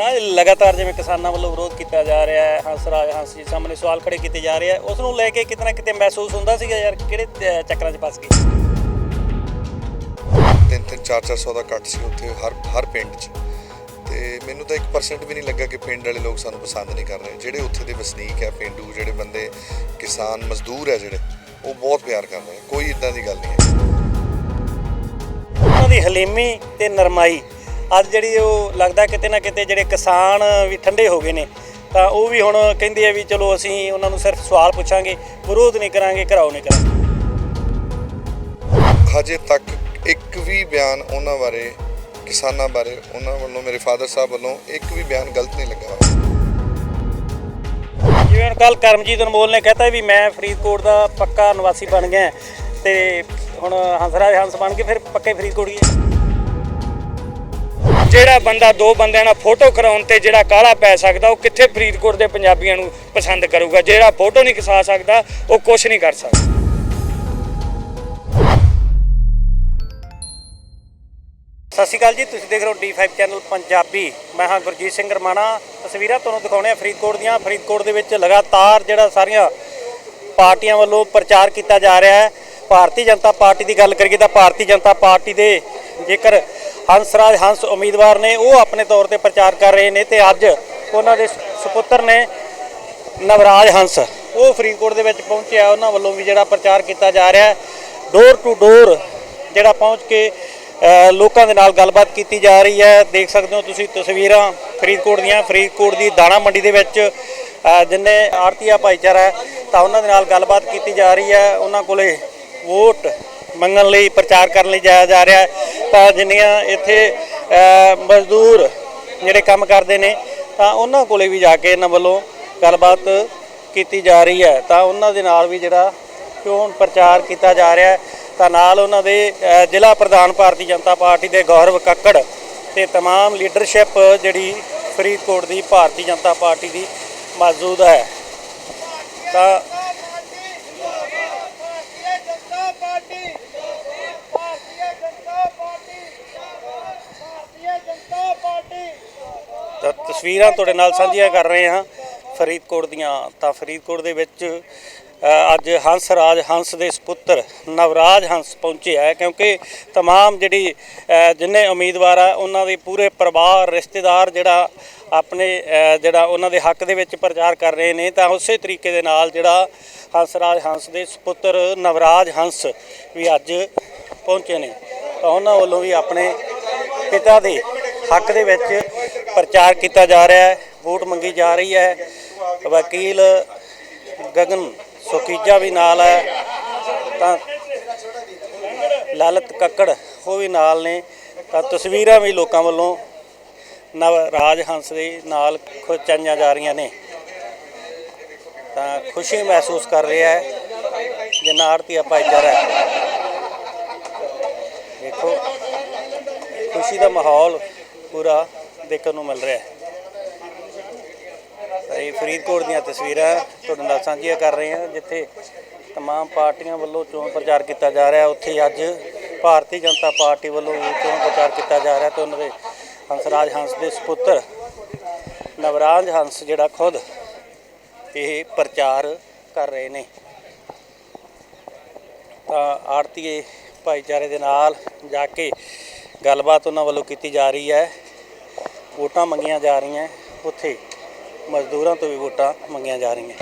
ਰਾਜ ਲਗਾਤਾਰ ਜਿਵੇਂ ਕਿਸਾਨਾਂ ਵੱਲੋਂ ਵਿਰੋਧ ਕੀਤਾ ਜਾ ਰਿਹਾ ਹੈ ਹੰਸਰਾਜ ਹੰਸ ਜੀ ਸਾਹਮਣੇ ਸਵਾਲ ਖੜੇ ਕੀਤੇ ਜਾ ਰਹੇ ਆ। ਉਸ ਨੂੰ ਲੈ ਕੇ ਕਿਤੇ ਨਾ ਕਿਤੇ ਮਹਿਸੂਸ ਹੁੰਦਾ ਸੀਗਾ ਯਾਰ? ਕਿਹੜੇ ਅਹ, ਚੱਕਰਾਂ 'ਚ ਫਸ ਗਏ? ਤਿੰਨ ਤਿੰਨ 4-400 ਦਾ ਕੱਟ ਸੀ ਉੱਥੇ ਹਰ ਹਰ ਪਿੰਡ 'ਚ। ਤੇ ਮੈਨੂੰ ਤਾਂ 1% ਵੀ ਨਹੀਂ ਲੱਗਾ ਕਿ ਪਿੰਡ ਵਾਲੇ ਲੋਕ ਸਾਨੂੰ ਪਸੰਦ ਨਹੀਂ ਕਰ ਰਹੇ। ਜਿਹੜੇ ਉੱਥੇ ਦੇ ਵਸਨੀਕ ਹੈ ਪਿੰਡੂ ਜਿਹੜੇ ਬੰਦੇ ਕਿਸਾਨ ਮਜ਼ਦੂਰ ਹੈ ਜਿਹੜੇ ਉਹ ਬਹੁਤ ਪਿਆਰ ਕਰ ਰਹੇ ਕੋਈ ਇਦਾਂ ਦੀ ਗੱਲ ਨਹੀਂ ਹੈ। ਉਹਨਾਂ ਦੀ ਹਲੀਮੀ ਤੇ ਨਰਮਾਈ ਅੱਜ ਜਿਹੜੀ ਉਹ ਲੱਗਦਾ ਕਿਤੇ ਨਾ ਕਿਤੇ ਜਿਹੜੇ ਕਿਸਾਨ ਵੀ ਠੰਡੇ ਹੋ ਗਏ ਨੇ ਤਾਂ ਉਹ ਵੀ ਹੁਣ ਕਹਿੰਦੇ ਆ ਵੀ ਚਲੋ ਅਸੀਂ ਉਹਨਾਂ ਨੂੰ ਸਿਰਫ ਸਵਾਲ ਪੁੱਛਾਂਗੇ ਵਿਰੋਧ ਨਹੀਂ ਕਰਾਂਗੇ ਘਰਾਓ ਨਹੀਂ ਕਰਾਂਗੇ। ਹਜੇ ਤੱਕ ਇੱਕ ਵੀ ਬਿਆਨ ਉਹਨਾਂ ਬਾਰੇ ਕਿਸਾਨਾਂ ਬਾਰੇ ਉਹਨਾਂ ਵੱਲੋਂ ਮੇਰੇ ਫਾਦਰ ਸਾਹਿਬ ਵੱਲੋਂ ਇੱਕ ਵੀ ਬਿਆਨ ਗਲਤ ਨਹੀਂ ਲੱਗਾ ਜਿਵੇਂ ਹੁਣ ਕੱਲ ਕਰਮਜੀਤ ਅਨਮੋਲ ਨੇ ਕਹਤਾ ਵੀ ਮੈਂ ਫਰੀਦਕੋਟ ਦਾ ਪੱਕਾ ਨਿਵਾਸੀ ਬਣ ਗਿਆ ਤੇ ਹੁਣ ਹੰਸਰਾਜ ਹੰਸ ਬਣ ਕੇ ਫਿਰ ਪੱਕੇ ਫਰੀਦਕੋਟ ਹੈ ਜਿਹੜਾ ਬੰਦਾ ਦੋ ਬੰਦਿਆਂ ਨਾਲ ਫੋਟੋ ਕਰਾਉਣ ਤੇ ਜਿਹੜਾ ਕਾਲਾ ਪੈ ਸਕਦਾ, ਉਹ ਕਿੱਥੇ ਫਰੀਦਕੋਟ ਦੇ ਪੰਜਾਬੀਆਂ ਨੂੰ ਪਸੰਦ ਕਰੂਗਾ? ਜਿਹੜਾ ਫੋਟੋ ਨਹੀਂ ਖਿਸਾ ਸਕਦਾ, ਉਹ ਕੁਝ ਨਹੀਂ ਕਰ ਸਕਦਾ। ਸਤਿ ਸ਼੍ਰੀ ਅਕਾਲ ਜੀ, ਤੁਸੀਂ ਦੇਖ ਰਹੇ ਹੋ D5 ਚੈਨਲ ਪੰਜਾਬੀ। ਮੈਂ ਹਾਂ ਗੁਰਜੀਤ ਸਿੰਘ ਰਮਾਣਾ। ਤਸਵੀਰਾਂ ਤੁਹਾਨੂੰ ਦਿਖਾਉਣੇ ਆ ਫਰੀਦਕੋਟ ਦੀਆਂ। ਫਰੀਦਕੋਟ ਦੇ ਵਿੱਚ ਲਗਾਤਾਰ ਜਿਹੜਾ ਸਾਰੀਆਂ ਪਾਰਟੀਆਂ ਵੱਲੋਂ ਪ੍ਰਚਾਰ ਕੀਤਾ ਜਾ ਰਿਹਾ ਹੈ। ਭਾਰਤੀ ਜਨਤਾ ਪਾਰਟੀ ਦੀ ਗੱਲ ਕਰੀਏ ਤਾਂ ਭਾਰਤੀ ਜਨਤਾ ਪਾਰਟੀ ਦੇ ਜੇਕਰ ਹੰਸਰਾਜ ਹੰਸ ਉਮੀਦਵਾਰ ਨੇ, ਉਹ ਆਪਣੇ ਤੌਰ ਤੇ ਪ੍ਰਚਾਰ ਕਰ ਰਹੇ ਨੇ ਤੇ ਅੱਜ ਉਹਨਾਂ ਦੇ ਸੁਪੁੱਤਰ ਨੇ ਨਵਰਾਜ ਹੰਸ। ਉਹ ਫਰੀਦਕੋਟ ਦੇ ਵਿੱਚ ਪਹੁੰਚਿਆ, ਉਹਨਾਂ ਵੱਲੋਂ ਵੀ ਜਿਹੜਾ ਪ੍ਰਚਾਰ ਕੀਤਾ ਜਾ ਰਿਹਾ ਡੋਰ ਟੂ ਡੋਰ ਜਿਹੜਾ ਪਹੁੰਚ ਕੇ ਲੋਕਾਂ ਦੇ ਨਾਲ ਗੱਲਬਾਤ ਕੀਤੀ ਜਾ ਰਹੀ ਹੈ। ਦੇਖ ਸਕਦੇ ਹੋ ਤੁਸੀਂ ਤਸਵੀਰਾਂ ਫਰੀਦਕੋਟ ਦੀਆਂ। ਫਰੀਦਕੋਟ ਦੀ ਦਾਣਾ ਮੰਡੀ ਦੇ ਵਿੱਚ ਜਿੰਨੇ ਆੜਤੀਆ ਭਾਈਚਾਰਾ ਤਾਂ ਉਹਨਾਂ ਦੇ ਨਾਲ ਗੱਲਬਾਤ ਕੀਤੀ ਜਾ ਰਹੀ ਹੈ। ਉਹਨਾਂ ਕੋਲੇ ਵੋਟ ਮੰਗਣ ਲਈ ਪ੍ਰਚਾਰ ਕਰਨ ਲਈ ਜਾਇਆ ਜਾ ਰਿਹਾ ਹੈ ਤਾਂ ਜਿੰਨੀਆਂ ਇੱਥੇ ਅ, ਮਜ਼ਦੂਰ ਜਿਹੜੇ ਕੰਮ ਕਰਦੇ ਨੇ ਤਾਂ ਉਹਨਾਂ ਕੋਲੇ ਵੀ ਜਾ ਕੇ ਇਹਨਾਂ ਵੱਲੋਂ ਗੱਲਬਾਤ ਕੀਤੀ ਜਾ ਰਹੀ ਹੈ ਤਾਂ ਉਹਨਾਂ ਦੇ ਨਾਲ ਵੀ ਜਿਹੜਾ ਚੋਣ ਪ੍ਰਚਾਰ ਕੀਤਾ ਜਾ ਰਿਹਾ ਹੈ ਤਾਂ ਨਾਲ ਉਹਨਾਂ ਦੇ ਅ, ਜ਼ਿਲ੍ਹਾ ਪ੍ਰਧਾਨ ਭਾਰਤੀ ਜਨਤਾ ਪਾਰਟੀ ਦੇ ਗੌਰਵ ਕੱਕੜ ਤੇ तमाम ਲੀਡਰਸ਼ਿਪ ਜਿਹੜੀ ਫਰੀਦਕੋਟ ਦੀ ਭਾਰਤੀ ਜਨਤਾ ਪਾਰਟੀ ਦੀ ਮੌਜੂਦ ਹੈ ਤਾਂ ਤਾਂ ਤਸਵੀਰਾਂ ਤੁਹਾਡੇ ਨਾਲ ਸਾਂਝੀਆਂ ਕਰ ਰਹੇ ਹਾਂ ਫਰੀਦਕੋਟ ਦੀਆਂ ਤਾਂ ਫਰੀਦਕੋਟ ਦੇ ਵਿੱਚ ਅ, ਅੱਜ ਹੰਸ ਰਾਜ ਹੰਸ ਦੇ ਸੁਪੁੱਤਰ ਨਵਰਾਜ ਹੰਸ ਪਹੁੰਚੇ ਹੈ ਕਿਉਂਕਿ तमाम ਜਿਹੜੀ ਅ, ਜਿੰਨੇ ਉਮੀਦਵਾਰ ਆ ਉਹਨਾਂ ਦੇ ਪੂਰੇ ਪਰਿਵਾਰ ਰਿਸ਼ਤੇਦਾਰ ਜਿਹੜਾ ਆਪਣੇ ਅ, ਜਿਹੜਾ ਉਹਨਾਂ ਦੇ ਹੱਕ ਦੇ ਵਿੱਚ ਪ੍ਰਚਾਰ ਕਰ ਰਹੇ ਨੇ ਤਾਂ ਉਸੇ ਤਰੀਕੇ ਦੇ ਨਾਲ ਜਿਹੜਾ ਹੰਸ ਰਾਜ ਹੰਸ ਦੇ ਸੁਪੁੱਤਰ ਨਵਰਾਜ ਹੰਸ ਵੀ ਅੱਜ ਪਹੁੰਚੇ ਨੇ ਤਾਂ ਉਹਨਾਂ ਵੱਲੋਂ ਵੀ ਆਪਣੇ ਪਿਤਾ ਦੇ ਹੱਕ ਦੇ ਵਿੱਚ ਪ੍ਰਚਾਰ ਕੀਤਾ ਜਾ ਰਿਹਾ ਹੈ, ਵੋਟ ਮੰਗੀ ਜਾ ਰਹੀ ਹੈ। ਵਕੀਲ ਗਗਨ ਸੁਖੀਜਾ ਵੀ ਨਾਲ ਹੈ। ਤਾਂ ਲਲਿਤ ਕੱਕੜ ਉਹ ਵੀ ਨਾਲ ਨੇ। ਤਾਂ ਤਸਵੀਰਾਂ ਵੀ ਲੋਕਾਂ ਵੱਲੋਂ ਨਵ ਰਾਜ ਹੰਸ ਦੇ ਨਾਲ ਖਿਚਾਈਆਂ ਜਾ ਰਹੀਆਂ ਨੇ। ਤਾਂ ਖੁਸ਼ੀ ਮਹਿਸੂਸ ਕਰ ਰਿਹਾ ਹੈ ਜਿੰਨਾ ਆੜਤੀਆ ਭਾਈਚਾਰਾ ਹੈ। ਦੇਖੋ, ਖੁਸ਼ੀ ਦਾ ਮਾਹੌਲ ਪੂਰਾ ਦੇਖਣ ਨੂੰ ਮਿਲ ਰਿਹਾ ਹੈ ਤਾਂ ਇਹ ਫਰੀਦਕੋਟ ਦੀਆਂ ਤਸਵੀਰਾਂ ਤੁਹਾਡੇ ਨਾਲ ਸਾਂਝੀਆਂ ਕਰ ਰਹੇ ਹਾਂ ਜਿੱਥੇ तमाम ਪਾਰਟੀਆਂ ਵੱਲੋਂ ਚੋਣ ਪ੍ਰਚਾਰ ਕੀਤਾ ਜਾ ਰਿਹਾ ਉੱਥੇ ਹੀ ਅੱਜ ਭਾਰਤੀ ਜਨਤਾ ਪਾਰਟੀ ਵੱਲੋਂ ਵੀ ਚੋਣ ਪ੍ਰਚਾਰ ਕੀਤਾ ਜਾ ਰਿਹਾ ਤੇ ਉਹਨਾਂ ਦੇ ਹੰਸਰਾਜ ਹੰਸ ਦੇ ਸੁਪੁੱਤਰ ਨਵਰਾਜ ਹੰਸ ਜਿਹੜਾ ਖੁਦ ਇਹ ਪ੍ਰਚਾਰ ਕਰ ਰਹੇ ਨੇ ਤਾਂ ਆੜਤੀਏ ਭਾਈਚਾਰੇ ਦੇ ਨਾਲ ਜਾ ਕੇ ਗੱਲਬਾਤ ਉਹਨਾਂ ਵੱਲੋਂ ਕੀਤੀ ਜਾ ਰਹੀ ਹੈ ਵੋਟਾਂ ਮੰਗੀਆਂ ਜਾ ਰਹੀਆਂ ਉੱਥੇ। ਮਜ਼ਦੂਰਾਂ ਤੋਂ ਵੀ ਵੋਟਾਂ ਮੰਗੀਆਂ ਜਾ ਰਹੀਆਂ।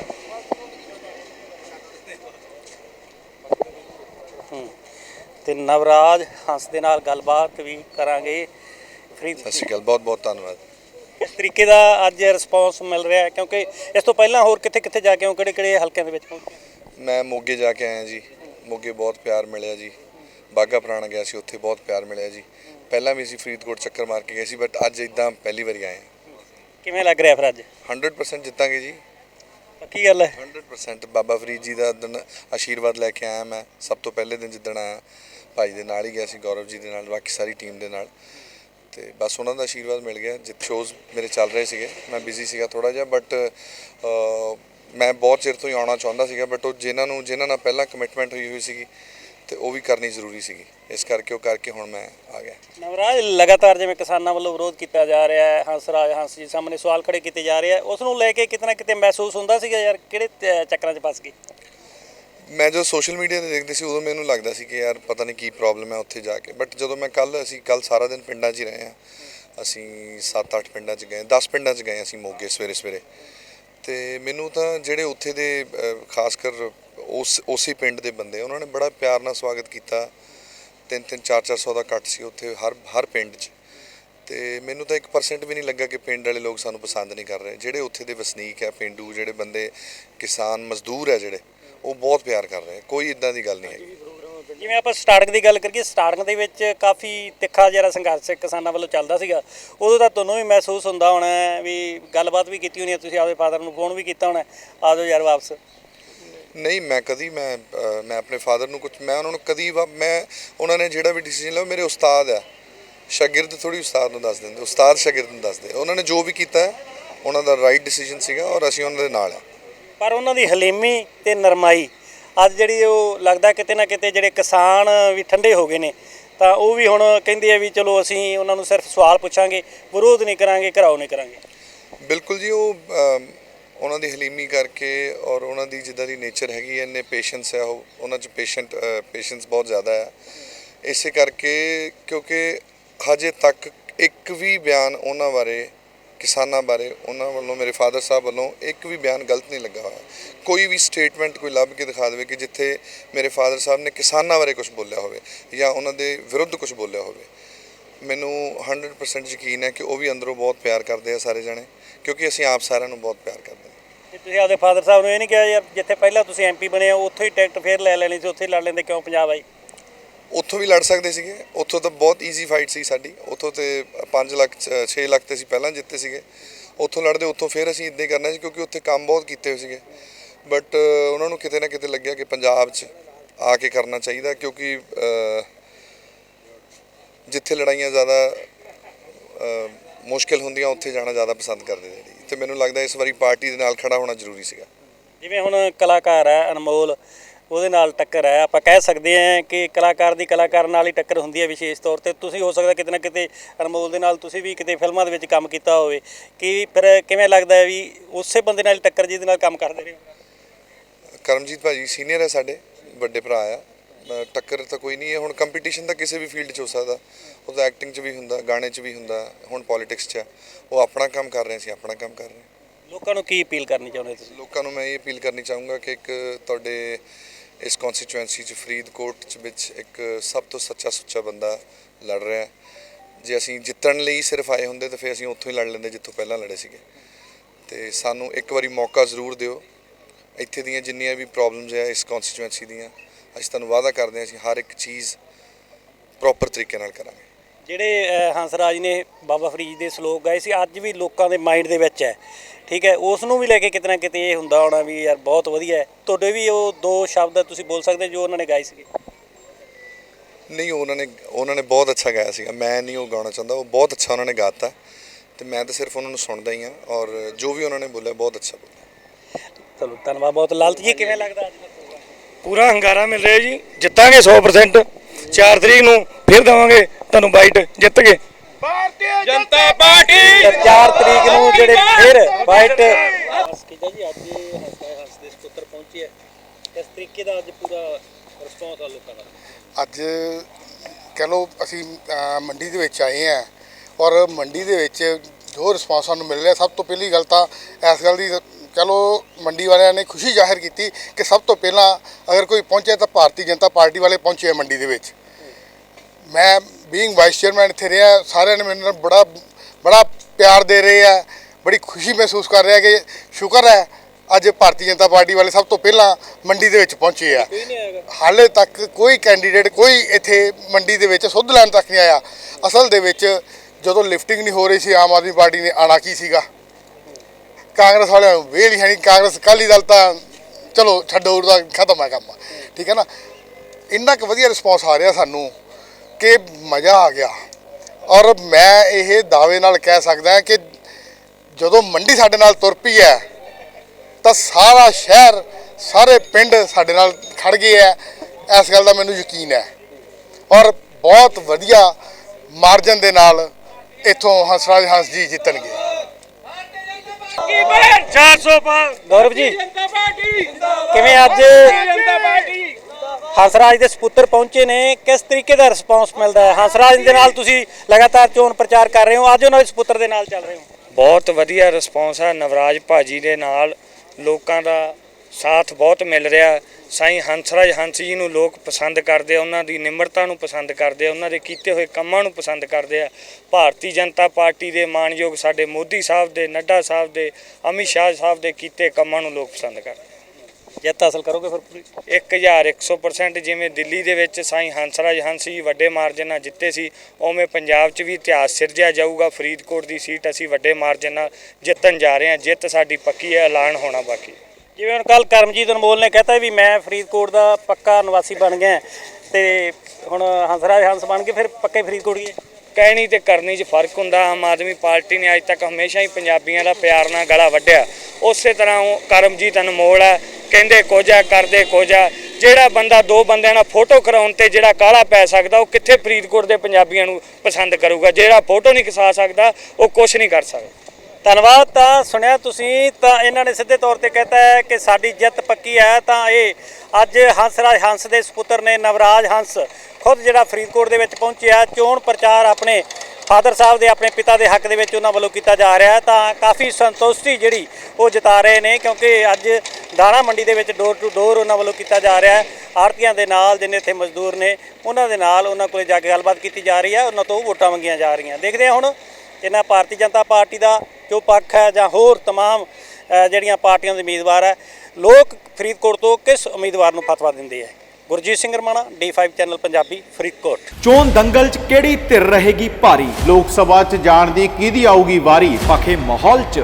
ਤੇ ਨਵਰਾਜ ਹੰਸ ਦੇ ਨਾਲ ਗੱਲਬਾਤ ਵੀ ਕਰਾਂਗੇ। ਫਰੀਦ ਸਤਿ ਸ਼੍ਰੀ ਅਕਾਲ ਬਹੁਤ ਬਹੁਤ ਧੰਨਵਾਦ। ਇਸ ਤਰੀਕੇ ਦਾ ਅੱਜ ਰਿਸਪੌਂਸ ਮਿਲ ਰਿਹਾ ਹੈ? ਕਿਉਂਕਿ ਇਸ ਤੋਂ ਪਹਿਲਾਂ ਹੋਰ ਕਿੱਥੇ ਕਿੱਥੇ ਜਾ ਕੇ ਹੋ? ਕਿਹੜੇ ਕਿਹੜੇ ਹਲਕਿਆਂ ਦੇ ਵਿੱਚ? ਪਹੁੰਚੇ ਮੈਂ ਮੋਗੇ ਜਾ ਕੇ ਆਇਆ ਜੀ। ਮੋਗੇ ਬਹੁਤ ਪਿਆਰ ਮਿਲਿਆ ਜੀ। ਬਾਗਾ ਪੁਰਾਣਾ ਗਿਆ ਸੀ ਉੱਥੇ ਬਹੁਤ ਪਿਆਰ ਮਿਲਿਆ ਜੀ। ਪਹਿਲਾਂ ਵੀ ਅਸੀਂ ਫਰੀਦਕੋਟ ਚੱਕਰ ਮਾਰ ਕੇ ਗਏ ਸੀ ਬਟ ਅੱਜ ਇਦਾਂ ਪਹਿਲੀ ਵਾਰੀ ਆਏ ਕਿਵੇਂ ਲੱਗ ਰਿਹਾ ਫਿਰ ਅੱਜ? ਹਾਂ 100% ਜਿੱਤਾਂਗੇ ਜੀ। ਪੱਕੀ ਗੱਲ ਹੈ। 100% ਬਾਬਾ ਫਰੀਦ ਜੀ ਦਾ ਦਿਨ ਆਸ਼ੀਰਵਾਦ ਲੈ ਕੇ ਆਇਆ ਮੈਂ ਸਭ ਤੋਂ ਪਹਿਲੇ ਦਿਨ ਜਿੱਦਣ ਆਇਆ। ਭਾਈ ਦੇ ਨਾਲ ਹੀ ਗਿਆ ਸੀ ਗੌਰਵ ਜੀ ਦੇ ਨਾਲ ਬਾਕੀ ਸਾਰੀ ਟੀਮ ਦੇ ਨਾਲ। ਤੇ ਬਸ ਉਹਨਾਂ ਦਾ ਆਸ਼ੀਰਵਾਦ ਮਿਲ ਗਿਆ ਜਿੱਤ ਸ਼ੋਜ਼ ਮੇਰੇ ਚੱਲ ਰਹੇ ਸੀਗੇ। ਮੈਂ ਬਿਜ਼ੀ ਸੀਗਾ ਥੋੜਾ ਜਿਹਾ ਬਟ ਮੈਂ ਬਹੁਤ ਚਿਰ ਤੋਂ ਹੀ ਆਉਣਾ ਚਾਹੁੰਦਾ ਸੀਗਾ ਬਟ ਉਹ ਜਿਨ੍ਹਾਂ ਨੂੰ ਜਿਨ੍ਹਾਂ ਨਾਲ ਪਹਿਲਾਂ ਕਮਿਟਮੈਂਟ ਹੋਈ ਹੋਈ ਸੀਗੀ ਤੇ ਉਹ ਵੀ ਕਰਨੀ ਜ਼ਰੂਰੀ ਸੀਗੀ। ਇਸ ਕਰਕੇ ਉਹ ਕਰਕੇ ਹੁਣ ਮੈਂ ਆ ਗਿਆ। ਨਵਰਾਜ ਲਗਾਤਾਰ ਜਿਵੇਂ ਕਿਸਾਨਾਂ ਵੱਲੋਂ ਵਿਰੋਧ ਕੀਤਾ ਜਾ ਰਿਹਾ ਹੈ ਹੰਸਰਾਜ ਹੰਸ ਜੀ ਸਾਹਮਣੇ ਸਵਾਲ ਖੜੇ ਕੀਤੇ ਜਾ ਰਹੇ ਆ ਉਸ ਨੂੰ ਲੈ ਕੇ ਕਿਤੇ ਨਾ ਕਿਤੇ ਮਹਿਸੂਸ ਹੁੰਦਾ ਸੀਗਾ ਯਾਰ? ਕਿਹੜੇ ਚੱਕਰਾਂ 'ਚ ਫਸ ਗਏ? ਮੈਂ ਜਦੋਂ ਸੋਸ਼ਲ ਮੀਡੀਆ ਤੇ ਦੇਖਦੇ ਸੀ ਉਦੋਂ ਮੈਨੂੰ ਲੱਗਦਾ ਸੀ ਕਿ ਯਾਰ ਪਤਾ ਨਹੀਂ ਕੀ ਪ੍ਰੋਬਲਮ ਹੈ ਉੱਥੇ ਜਾ ਕੇ। ਬਟ ਜਦੋਂ ਮੈਂ ਕੱਲ ਅਸੀਂ ਕੱਲ ਸਾਰਾ ਦਿਨ ਪਿੰਡਾਂ 'ਚ ਹੀ ਰਹੇ ਹਾਂ। ਅਸੀਂ 7-8 ਪਿੰਡਾਂ 'ਚ ਗਏ 10 ਪਿੰਡਾਂ 'ਚ ਗਏ ਅਸੀਂ ਮੋਗੇ ਸਵੇਰੇ ਸਵੇਰੇ ਤੇ ਮੈਨੂੰ ਤਾਂ ਜਿਹੜੇ ਉੱਥੇ ਦੇ ਖਾਸ ਕਰ ਉਸ, ਉਸੇ ਪਿੰਡ ਦੇ ਬੰਦੇ, ਉਹਨਾਂ ਨੇ ਬੜਾ ਪਿਆਰ ਨਾਲ ਸਵਾਗਤ ਕੀਤਾ। ਤਿੰਨ ਤਿੰਨ 4-400 ਦਾ ਕੱਟ ਸੀ ਉੱਥੇ ਹਰ ਹਰ ਪਿੰਡ 'ਚ। ਤੇ ਮੈਨੂੰ ਤਾਂ 1% ਵੀ ਨਹੀਂ ਲੱਗਾ ਕਿ ਪਿੰਡ ਵਾਲੇ ਲੋਕ ਸਾਨੂੰ ਪਸੰਦ ਨਹੀਂ ਕਰ ਰਹੇ। ਜਿਹੜੇ ਉੱਥੇ ਦੇ ਵਸਨੀਕ ਆ, ਪਿੰਡੂ, ਜਿਹੜੇ ਬੰਦੇ, ਕਿਸਾਨ, ਮਜ਼ਦੂਰ ਆ ਜਿਹੜੇ, ਉਹ ਬਹੁਤ ਪਿਆਰ ਕਰ ਰਹੇ ਕੋਈ ਇਦਾਂ ਦੀ ਗੱਲ ਨਹੀਂ ਹੈਗੀ। ਜਿਵੇਂ ਆਪਾਂ ਸਟਾਰਟਿੰਗ ਦੀ ਗੱਲ ਕਰੀਏ ਸਟਾਰਟਿੰਗ ਦੇ ਵਿੱਚ ਕਾਫੀ ਤਿੱਖਾ ਜਿਹੜਾ ਸੰਘਰਸ਼ ਕਿਸਾਨਾਂ ਵੱਲੋਂ ਚੱਲਦਾ ਸੀਗਾ। ਉਦੋਂ ਤਾਂ ਤੁਹਾਨੂੰ ਵੀ ਮਹਿਸੂਸ ਹੁੰਦਾ ਹੋਣਾ ਵੀ ਗੱਲਬਾਤ ਵੀ ਕੀਤੀ ਹੋਣੀ ਹੈ ਤੁਸੀਂ ਆਪਦੇ ਫਾਦਰ ਨੂੰ ਫੋਨ ਵੀ ਕੀਤਾ ਹੋਣਾ। ਆ ਜਾਓ ਯਾਰ ਵਾਪਸ। ਨਹੀਂ ਮੈਂ ਕਦੀ ਮੈਂ ਮੈਂ ਆਪਣੇ ਫਾਦਰ ਨੂੰ ਕੁਝ ਮੈਂ ਉਹਨਾਂ ਨੂੰ ਕਦੀ ਵਾ- ਮੈਂ ਉਹਨਾਂ ਨੇ ਜਿਹੜਾ ਵੀ ਡਿਸੀਜਨ ਲਿਆ ਉਹ ਮੇਰੇ ਉਸਤਾਦ ਆ। ਸ਼ਾਗਿਰਦ ਥੋੜੀ ਉਸਤਾਦ ਨੂੰ ਦੱਸ ਦਿੰਦੇ ਉਸਤਾਦ ਸ਼ਾਗਿਰਦ ਨੂੰ ਦੱਸਦੇ। ਉਹਨਾਂ ਨੇ ਜੋ ਵੀ ਕੀਤਾ ਹੈ, ਉਹਨਾਂ ਦਾ ਰਾਈਟ ਡਿਸੀਜਨ ਸੀਗਾ ਔਰ ਅਸੀਂ ਉਹਨਾਂ ਦੇ ਨਾਲ ਆ। ਪਰ ਉਹਨਾਂ ਦੀ ਹਲੀਮੀ ਤੇ ਨਰਮਾਈ ਅੱਜ ਜਿਹੜੀ ਉਹ ਲੱਗਦਾ ਕਿਤੇ ਨਾ ਕਿਤੇ ਜਿਹੜੇ ਕਿਸਾਨ ਵੀ ਠੰਡੇ ਹੋ ਗਏ ਨੇ ਤਾਂ ਉਹ ਵੀ ਹੁਣ ਕਹਿੰਦੇ ਆ ਵੀ ਚਲੋ ਅਸੀਂ ਉਹਨਾਂ ਨੂੰ ਸਿਰਫ ਸਵਾਲ ਪੁੱਛਾਂਗੇ ਵਿਰੋਧ ਨਹੀਂ ਕਰਾਂਗੇ ਘਰਾਓ ਨਹੀਂ ਕਰਾਂਗੇ। ਬਿਲਕੁਲ ਜੀ ਉਹ ਅਮ, ਉਹਨਾਂ ਦੀ ਹਲੀਮੀ ਕਰਕੇ ਔਰ ਉਹਨਾਂ ਦੀ ਜਿੱਦਾਂ ਦੀ ਨੇਚਰ ਹੈਗੀ ਹੈ, ਇੰਨੇ ਪੇਸ਼ੈਂਸ ਹੈ ਉਹ, ਉਹਨਾਂ 'ਚ ਪੇਸ਼ੈਂਟ ਪੇਸ਼ੈਂਸ ਬਹੁਤ ਜ਼ਿਆਦਾ ਹੈ। ਇਸੇ ਕਰਕੇ ਕਿਉਂਕਿ ਹਜੇ ਤੱਕ ਇੱਕ ਵੀ ਬਿਆਨ ਉਹਨਾਂ ਬਾਰੇ, ਕਿਸਾਨਾਂ ਬਾਰੇ, ਉਹਨਾਂ ਵੱਲੋਂ, ਮੇਰੇ ਫਾਦਰ ਸਾਹਿਬ ਵੱਲੋਂ ਇੱਕ ਵੀ ਬਿਆਨ ਗਲਤ ਨਹੀਂ ਲੱਗਾ ਹੋਇਆ। ਕੋਈ ਵੀ ਸਟੇਟਮੈਂਟ ਕੋਈ ਲੱਭ ਕੇ ਦਿਖਾ ਦੇਵੇ ਕਿ ਜਿੱਥੇ ਮੇਰੇ ਫਾਦਰ ਸਾਹਿਬ ਨੇ ਕਿਸਾਨਾਂ ਬਾਰੇ ਕੁਝ ਬੋਲਿਆ ਹੋਵੇ ਜਾਂ ਉਹਨਾਂ ਦੇ ਵਿਰੁੱਧ ਕੁਝ ਬੋਲਿਆ ਹੋਵੇ। ਮੈਨੂੰ 100% ਯਕੀਨ ਹੈ ਕਿ ਉਹ ਵੀ ਅੰਦਰੋਂ ਬਹੁਤ ਪਿਆਰ ਕਰਦੇ ਆ ਸਾਰੇ ਜਣੇ। ਕਿਉਂਕਿ ਅਸੀਂ ਆਪ ਸਾਰਿਆਂ ਨੂੰ ਬਹੁਤ ਪਿਆਰ ਕਰਦੇ ਹਾਂ। ਤੇ ਤੁਸੀਂ ਆਪਦੇ ਫਾਦਰ ਸਾਹਿਬ ਨੂੰ ਇਹ ਨਹੀਂ ਕਿਹਾ ਯਾਰ ਜਿੱਥੇ ਪਹਿਲਾਂ ਤੁਸੀਂ ਐਮਪੀ ਬਣੇ ਹੋ ਉੱਥੋਂ ਹੀ ਟਿਕਟ ਫੇਰ ਲੈ ਲੈਣੀ ਸੀ ਉੱਥੇ ਹੀ ਲੜ ਲੈਂਦੇ ਕਿਉਂ ਪੰਜਾਬ ਆਈ? ਉੱਥੋਂ ਵੀ ਲੜ ਸਕਦੇ ਸੀਗੇ। ਉੱਥੋਂ ਤਾਂ ਬਹੁਤ ਈਜ਼ੀ ਫਾਈਟ ਸੀ ਸਾਡੀ। ਉੱਥੋਂ ਤੇ 5 ਲੱਖ 6 ਲੱਖ ਤੇ ਅਸੀਂ ਪਹਿਲਾਂ ਜਿੱਤੇ ਸੀਗੇ। ਉੱਥੋਂ ਲੜਦੇ ਉੱਥੋਂ ਫਿਰ ਅਸੀਂ ਇਦਾਂ ਹੀ ਕਰਨਾ ਸੀ ਕਿਉਂਕਿ ਉੱਥੇ ਕੰਮ ਬਹੁਤ ਕੀਤੇ ਹੋਏ ਸੀਗੇ। ਬਟ ਉਹਨਾਂ ਨੂੰ ਕਿਤੇ ਨਾ ਕਿਤੇ ਲੱਗਿਆ ਕਿ ਪੰਜਾਬ 'ਚ ਆ ਕੇ ਕਰਨਾ ਚਾਹੀਦਾ ਕਿਉਂਕਿ ਜਿੱਥੇ ਲੜਾਈਆਂ ਜ਼ਿਆਦਾ ਮੁਸ਼ਕਿਲ ਹੁੰਦੀਆਂ ਉੱਥੇ ਜਾਣਾ ਜ਼ਿਆਦਾ ਪਸੰਦ ਕਰਦੇ ਜਿਹੜੀ। ਤੇ ਮੈਨੂੰ ਲੱਗਦਾ ਇਸ ਵਾਰੀ ਪਾਰਟੀ ਦੇ ਨਾਲ ਖੜਾ ਹੋਣਾ ਜ਼ਰੂਰੀ ਸੀਗਾ। ਜਿਵੇਂ ਹੁਣ ਕਲਾਕਾਰ ਹੈ ਅਨਮੋਲ ਉਹਦੇ ਨਾਲ ਟੱਕਰ ਹੈ। ਆਪਾਂ ਕਹਿ ਸਕਦੇ ਹਾਂ ਕਿ ਕਲਾਕਾਰ ਦੀ ਕਲਾਕਾਰ ਨਾਲ ਹੀ ਟੱਕਰ ਹੁੰਦੀ ਹੈ ਵਿਸ਼ੇਸ਼ ਤੌਰ ਤੇ। ਤੁਸੀਂ ਹੋ ਸਕਦਾ ਕਿਤੇ ਨਾ ਕਿਤੇ ਅਨਮੋਲ ਦੇ ਨਾਲ ਤੁਸੀਂ ਵੀ ਕਿਤੇ ਫਿਲਮਾਂ ਦੇ ਵਿੱਚ ਕੰਮ ਕੀਤਾ ਹੋਵੇ। ਕਿ ਫਿਰ ਕਿਵੇਂ ਲੱਗਦਾ ਹੈ ਵੀ ਉਸੇ ਬੰਦੇ ਨਾਲ ਟੱਕਰ ਜਿਹਦੇ ਨਾਲ ਕੰਮ ਕਰਦੇ ਰਹੇ? ਹੋ ਕਰਮਜੀਤ ਭਾਜੀ ਸੀਨੀਅਰ ਹੈ ਸਾਡੇ ਵੱਡੇ ਭਰਾ ਆ। ਟੱਕਰ ਤਾਂ ਕੋਈ ਨਹੀਂ ਹੈ। ਹੁਣ ਕੰਪੀਟੀਸ਼ਨ ਤਾਂ ਕਿਸੇ ਵੀ ਫੀਲਡ 'ਚ ਹੋ ਸਕਦਾ। ਉਹ ਤਾਂ ਐਕਟਿੰਗ 'ਚ ਵੀ ਹੁੰਦਾ ਗਾਣੇ 'ਚ ਵੀ ਹੁੰਦਾ ਹੁਣ ਪੋਲਿਟਿਕਸ 'ਚ ਆ। ਉਹ ਆਪਣਾ ਕੰਮ ਕਰ ਰਹੇ ਸੀ ਆਪਣਾ ਕੰਮ ਕਰ ਰਹੇ। ਲੋਕਾਂ ਨੂੰ ਕੀ ਅਪੀਲ ਕਰਨੀ ਚਾਹੁੰਦੇ ਤੁਸੀਂ? ਲੋਕਾਂ ਨੂੰ ਮੈਂ ਇਹ ਅਪੀਲ ਕਰਨੀ ਚਾਹੂੰਗਾ ਕਿ ਇੱਕ ਤੁਹਾਡੇ ਇਸ ਕਨਸਟੀਚੁਐਂਸੀ 'ਚ ਫਰੀਦਕੋਟ 'ਚ ਵਿੱਚ ਇੱਕ ਸਭ ਤੋਂ ਸੱਚਾ ਸੁੱਚਾ ਬੰਦਾ ਲੜ ਰਿਹਾ ਹੈ। ਜੇ ਅਸੀਂ ਜਿੱਤਣ ਲਈ ਸਿਰਫ ਆਏ ਹੁੰਦੇ ਤਾਂ ਫਿਰ ਅਸੀਂ ਉੱਥੋਂ ਹੀ ਲੜ ਲੈਂਦੇ ਜਿੱਥੋਂ ਪਹਿਲਾਂ ਲੜੇ ਸੀਗੇ। ਤੇ ਸਾਨੂੰ ਇੱਕ ਵਾਰੀ ਮੌਕਾ ਜ਼ਰੂਰ ਦਿਓ। ਇੱਥੇ ਦੀਆਂ ਜਿੰਨੀਆਂ ਵੀ ਪ੍ਰੋਬਲਮਸ ਹੈ ਇਸ ਕਨਸਟੀਚੁਐਂਸੀ ਦੀਆਂ ਅਸੀਂ ਤੁਹਾਨੂੰ ਵਾਅਦਾ ਕਰਦੇ ਹਾਂ ਅਸੀਂ ਹਰ ਇੱਕ ਚੀਜ਼ ਪ੍ਰੋਪਰ ਤਰੀਕੇ ਨਾਲ ਕਰਾਂਗੇ। ਜਿਹੜੇ ਅਹ, ਹੰਸਰਾਜ ਨੇ ਬਾਬਾ ਫਰੀਦ ਦੇ ਸ਼ਲੋਕ ਗਾਏ ਸੀ ਅੱਜ ਵੀ ਲੋਕਾਂ ਦੇ ਮਾਈਂਡ ਦੇ ਵਿੱਚ ਹੈ। ਠੀਕ ਹੈ ਉਸ ਨੂੰ ਵੀ ਲੈ ਕੇ ਕਿਤੇ ਨਾ ਕਿਤੇ ਇਹ ਹੁੰਦਾ ਹੋਣਾ ਵੀ ਯਾਰ ਬਹੁਤ ਵਧੀਆ ਹੈ। ਤੁਹਾਡੇ ਵੀ ਉਹ ਦੋ ਸ਼ਬਦ ਤੁਸੀਂ ਬੋਲ ਸਕਦੇ ਜੋ ਉਹਨਾਂ ਨੇ ਗਾਏ ਸੀਗੇ? ਨਹੀਂ ਉਹਨਾਂ ਨੇ ਉਹਨਾਂ ਨੇ ਬਹੁਤ ਅੱਛਾ ਗਾਇਆ ਸੀਗਾ। ਮੈਂ ਨਹੀਂ ਉਹ ਗਾਉਣਾ ਚਾਹੁੰਦਾ ਉਹ ਬਹੁਤ ਅੱਛਾ ਉਹਨਾਂ ਨੇ ਗਾਤਾ। ਤੇ ਮੈਂ ਤਾਂ ਸਿਰਫ ਉਹਨਾਂ ਨੂੰ ਸੁਣਦਾ ਹੀ ਹਾਂ ਔਰ ਜੋ ਵੀ ਉਹਨਾਂ ਨੇ ਬੋਲਿਆ ਬਹੁਤ ਅੱਛਾ ਬੋਲਿਆ। ਚਲੋ ਧੰਨਵਾਦ ਬਹੁਤ। ਲਾਲਤ ਜੀ ਕਿਵੇਂ ਲੱਗਦਾ ਅੱਜ? ਪੂਰਾ ਹੰਗਾਰਾ ਮਿਲ ਰਿਹਾ ਜੀ। ਜਿੱਤਾਂਗੇ 100% 4 ਤਰੀਕ ਨੂੰ ਫਿਰ ਦਵਾਂਗੇ ਤੁਹਾਨੂੰ ਬਾਈਟ। ਜਿੱਤ ਗਏ। ਭਾਰਤੀ ਜਨਤਾ ਪਾਰਟੀ। ਤੇ 4 ਤਰੀਕ ਨੂੰ ਜਿਹੜੇ ਫਿਰ ਜੀ ਅੱਜ ਹਸਤਾ ਹੰਸ ਦੇ ਸਪੁੱਤਰ ਪਹੁੰਚੇ ਹੈ। ਇਸ ਤਰੀਕੇ ਦਾ ਅੱਜ ਪੂਰਾ ਰਿਸਪੌਂਸ ਆ ਲੋਕਾਂ ਦਾ? ਅੱਜ ਕਹ ਲਓ ਅਸੀਂ ਮੰਡੀ ਦੇ ਵਿੱਚ ਆਏ ਆ ਔਰ ਮੰਡੀ ਦੇ ਵਿੱਚ ਜੋ ਰਿਸਪਾਂਸ ਸਾਨੂੰ ਮਿਲ ਰਿਹਾ ਸਭ ਤੋਂ ਪਹਿਲੀ ਗੱਲ ਤਾਂ ਇਸ ਗੱਲ ਦੀ ਲਓ ਮੰਡੀ ਵਾਲਿਆਂ ਨੇ ਖੁਸ਼ੀ ਜ਼ਾਹਿਰ ਕੀਤੀ ਕਿ ਸਭ ਤੋਂ ਪਹਿਲਾਂ ਅਗਰ ਕੋਈ ਪਹੁੰਚਿਆ ਤਾਂ ਭਾਰਤੀ ਜਨਤਾ ਪਾਰਟੀ ਵਾਲੇ ਪਹੁੰਚੇ ਮੰਡੀ ਦੇ ਵਿੱਚ। ਮੈਂ ਬੀਇੰਗ ਵਾਈਸ ਚੇਅਰਮੈਨ ਇੱਥੇ ਰਿਹਾ ਸਾਰਿਆਂ ਨੇ ਮੇਰੇ ਨਾਲ ਬੜਾ ਬੜਾ ਪਿਆਰ ਦੇ ਰਹੇ ਆ ਬੜੀ ਖੁਸ਼ੀ ਮਹਿਸੂਸ ਕਰ ਰਿਹਾ ਕਿ ਸ਼ੁਕਰ ਹੈ ਅੱਜ ਭਾਰਤੀ ਜਨਤਾ ਪਾਰਟੀ ਵਾਲੇ ਸਭ ਤੋਂ ਪਹਿਲਾਂ ਮੰਡੀ ਦੇ ਵਿੱਚ ਪਹੁੰਚੇ ਆ। ਹਾਲੇ ਤੱਕ ਕੋਈ ਕੈਂਡੀਡੇਟ ਕੋਈ ਇੱਥੇ ਮੰਡੀ ਦੇ ਵਿੱਚ ਸੁੱਧ ਲੈਣ ਤੱਕ ਨਹੀਂ ਆਇਆ। ਅਸਲ ਦੇ ਵਿੱਚ ਜਦੋਂ ਲਿਫਟਿੰਗ ਨਹੀਂ ਹੋ ਰਹੀ ਸੀ ਆਮ ਆਦਮੀ ਪਾਰਟੀ ਨੇ ਆਣਾ ਕੀ ਸੀਗਾ? ਕਾਂਗਰਸ ਵਾਲਿਆਂ ਨੂੰ ਵੇਲ ਹੀ ਹੈ ਨਹੀਂ, ਕਾਂਗਰਸ ਅਕਾਲੀ ਦਲ ਤਾਂ ਚਲੋ ਛੱਡੋ, ਉਹਦਾ ਖਤਮ ਹੈ ਕੰਮ। ਠੀਕ ਹੈ ਨਾ? ਇੰਨਾ ਕੁ ਵਧੀਆ ਰਿਸਪੌਂਸ ਆ ਰਿਹਾ ਸਾਨੂੰ ਕਿ ਮਜ਼ਾ ਆ ਗਿਆ। ਔਰ ਮੈਂ ਇਹ ਦਾਅਵੇ ਨਾਲ ਕਹਿ ਸਕਦਾ ਕਿ ਜਦੋਂ ਮੰਡੀ ਸਾਡੇ ਨਾਲ ਤੁਰ ਪਈ ਹੈ, ਤਾਂ ਸਾਰਾ ਸ਼ਹਿਰ, ਸਾਰੇ ਪਿੰਡ ਸਾਡੇ ਨਾਲ ਖੜ ਗਏ ਆ ਇਸ ਗੱਲ ਦਾ ਮੈਨੂੰ ਯਕੀਨ ਹੈ। ਔਰ ਬਹੁਤ ਵਧੀਆ ਮਾਰਜਨ ਦੇ ਨਾਲ ਇੱਥੋਂ ਹੰਸਰਾਜ ਹੰਸ ਜੀ ਜਿੱਤਣਗੇ। 400 ਪਾਰ ਗੌਰਵ ਜੀ ਜਨਤਾ ਪਾਰਟੀ? ਕਿਵੇਂ ਅੱਜ ਹੰਸਰਾਜ ਦੇ ਸੁਪੁੱਤਰ ਪਹੁੰਚੇ ਨੇ। ਕਿਸ ਤਰੀਕੇ ਦਾ ਰਿਸਪਾਂਸ ਮਿਲਦਾ ਹੈ? ਹੰਸਰਾਜ ਦੇ ਨਾਲ ਤੁਸੀਂ ਲਗਾਤਾਰ ਚੋਣ ਪ੍ਰਚਾਰ ਕਰ ਰਹੇ ਹੋ। ਅੱਜ ਉਹਨਾਂ ਦੇ ਸੁਪੁੱਤਰ ਦੇ ਨਾਲ ਚੱਲ ਰਹੇ ਹੋ। ਬਹੁਤ ਵਧੀਆ ਰਿਸਪੌਂਸ ਹੈ ਨਵਰਾਜ ਭਾਜੀ ਦੇ ਨਾਲ। ਲੋਕਾਂ ਦਾ ਸਾਥ ਬਹੁਤ ਮਿਲ ਰਿਹਾ। ਸਾਈਂ ਹੰਸਰਾਜ ਹੰਸ ਜੀ ਨੂੰ ਲੋਕ ਪਸੰਦ ਕਰਦੇ ਆ ਉਹਨਾਂ ਦੀ ਨਿਮਰਤਾ ਨੂੰ ਪਸੰਦ ਕਰਦੇ ਆ ਉਹਨਾਂ ਦੇ ਕੀਤੇ ਹੋਏ ਕੰਮਾਂ ਨੂੰ ਪਸੰਦ ਕਰਦੇ ਆ। ਭਾਰਤੀ ਜਨਤਾ ਪਾਰਟੀ ਦੇ ਮਾਨਯੋਗ ਸਾਡੇ ਮੋਦੀ ਸਾਹਿਬ ਦੇ ਨੱਡਾ ਸਾਹਿਬ ਦੇ ਅਮਿਤ ਸ਼ਾਹ ਸਾਹਿਬ ਦੇ ਕੀਤੇ ਕੰਮਾਂ ਨੂੰ ਲੋਕ ਪਸੰਦ ਕਰਦੇ ਜਿੱਤ ਹਾਸਲ ਕਰੋਗੇ ਫਿਰ ਪੂਰੀ? 1100% ਜਿਵੇਂ ਦਿੱਲੀ ਦੇ ਵਿੱਚ ਸਾਈਂ ਹੰਸਰਾਜ ਹੰਸ ਜੀ ਵੱਡੇ ਮਾਰਜਨ ਨਾਲ ਜਿੱਤੇ ਸੀ ਉਵੇਂ ਪੰਜਾਬ 'ਚ ਵੀ ਇਤਿਹਾਸ ਸਿਰਜਿਆ ਜਾਊਗਾ। ਫਰੀਦਕੋਟ ਦੀ ਸੀਟ ਅਸੀਂ ਵੱਡੇ ਮਾਰਜਨ ਨਾਲ ਜਿੱਤਣ ਜਾ ਰਹੇ ਹਾਂ। ਜਿੱਤ ਸਾਡੀ ਪੱਕੀ ਹੈ ਐਲਾਨ ਹੋਣਾ ਬਾਕੀ ਜਿਵੇਂ ਹੁਣ ਕੱਲ ਕਰਮਜੀਤ ਅਨਮੋਲ ਨੇ ਕਹਿਤਾ ਵੀ ਮੈਂ ਫਰੀਦਕੋਟ ਦਾ ਪੱਕਾ ਨਿਵਾਸੀ ਬਣ ਗਿਆ ਤੇ ਹੁਣ ਹੰਸਰਾਜ ਹੰਸ ਬਣ ਕੇ ਫਿਰ ਪੱਕੇ ਫਰੀਦਕੋਟ ਫਰੀਦਕੋਟੀਏ ਕਹਿਣੀ ਤੇ ਕਰਨੀ 'ਚ ਫ਼ਰਕ ਹੁੰਦਾ, ਆਮ ਆਦਮੀ ਪਾਰਟੀ ਨੇ ਅੱਜ ਤੱਕ ਹਮੇਸ਼ਾ ਹੀ ਪੰਜਾਬੀਆਂ ਦਾ ਪਿਆਰ ਨਾਲ ਗਲਾ ਵੱਢਿਆ। ਉਸੇ ਤਰ੍ਹਾਂ ਉਹ ਕਰਮਜੀਤ ਅਨਮੋਲ ਹੈ, ਕਹਿੰਦੇ ਕੁਝ ਆ ਕਰਦੇ ਕੁਝ ਆ ਜਿਹੜਾ ਬੰਦਾ ਦੋ ਬੰਦਿਆਂ ਨਾਲ ਫੋਟੋ ਕਰਾਉਣ ਤੇ ਜਿਹੜਾ ਕਾਲਾ ਪੈ ਸਕਦਾ, ਉਹ ਕਿੱਥੇ ਫਰੀਦਕੋਟ ਦੇ ਪੰਜਾਬੀਆਂ ਨੂੰ ਪਸੰਦ ਕਰੂਗਾ? ਜਿਹੜਾ ਫੋਟੋ ਨਹੀਂ ਖਿਸਾ ਸਕਦਾ, ਉਹ ਕੁਝ ਨਹੀਂ ਕਰ ਸਕਦਾ। ਧੰਨਵਾਦ। ਤਾਂ ਸੁਣਿਆ ਤੁਸੀਂ, ਤਾਂ ਇਹਨਾਂ ਨੇ ਸਿੱਧੇ ਤੌਰ ਤੇ ਕਹਿਤਾ ਹੈ ਕਿ ਸਾਡੀ ਜਿੱਤ ਪੱਕੀ ਹੈ। ਤਾਂ ਇਹ ਅੱਜ ਹੰਸਰਾਜ ਹੰਸ ਦੇ ਸੁਪੁੱਤਰ ਨੇ ਨਵਰਾਜ ਹੰਸ ਖੁਦ ਜਿਹੜਾ ਫਰੀਦਕੋਟ ਦੇ ਵਿੱਚ ਪਹੁੰਚਿਆ, ਚੋਣ ਪ੍ਰਚਾਰ ਆਪਣੇ ਫਾਦਰ ਸਾਹਿਬ ਦੇ, ਆਪਣੇ ਪਿਤਾ ਦੇ ਹੱਕ ਦੇ ਵਿੱਚ ਉਹਨਾਂ ਵੱਲੋਂ ਕੀਤਾ ਜਾ ਰਿਹਾ ਤਾਂ ਕਾਫੀ ਸੰਤੁਸ਼ਟੀ ਜਿਹੜੀ ਉਹ ਜਤਾ ਰਹੇ ਨੇ, ਕਿਉਂਕਿ ਅੱਜ ਦਾਣਾ ਮੰਡੀ ਦੇ ਵਿੱਚ ਡੋਰ ਟੂ ਡੋਰ ਉਹਨਾਂ ਵੱਲੋਂ ਕੀਤਾ ਜਾ ਰਿਹਾ ਹੈ। ਆੜਤੀਆਂ ਦੇ ਨਾਲ ਜਿੰਨੇ ਇੱਥੇ ਮਜ਼ਦੂਰ ਨੇ, ਉਹਨਾਂ ਦੇ ਨਾਲ ਉਹਨਾਂ ਕੋਲੇ ਜਾ ਕੇ ਗੱਲਬਾਤ ਕੀਤੀ ਜਾ ਰਹੀ ਹੈ। ਉਹਨਾਂ ਤੋਂ ਵੋਟਾਂ ਮੰਗੀਆਂ ਜਾ ਰਹੀਆਂ। ਦੇਖਦੇ ਹਾਂ ਹੁਣ ਇਹਨਾਂ ਭਾਰਤੀ ਜਨਤਾ ਪਾਰਟੀ ਦਾ ਜੋ ਪੱਖ ਹੈ ਜਾਂ ਹੋਰ तमाम ਅ, ਜਿਹੜੀਆਂ ਪਾਰਟੀਆਂ ਦੇ ਉਮੀਦਵਾਰ ਹੈ ਲੋਕ ਫਰੀਦਕੋਟ ਤੋਂ ਕਿਸ ਉਮੀਦਵਾਰ ਨੂੰ ਫਤਵਾ ਦਿੰਦੇ ਹੈ ਗੁਰਜੀਤ ਸਿੰਘ ਰਮਾਣਾ D5 ਚੈਨਲ ਪੰਜਾਬੀ ਫਰੀਦਕੋਟ ਚੋਣ ਦੰਗਲ 'ਚ ਕਿਹੜੀ ਧਿਰ ਰਹੇਗੀ ਭਾਰੀ ਲੋਕ ਸਭਾ 'ਚ ਜਾਣ ਦੀ ਕਿਹਦੀ ਆਊਗੀ ਵਾਰੀ ਪਖੇ ਮਾਹੌਲ 'ਚ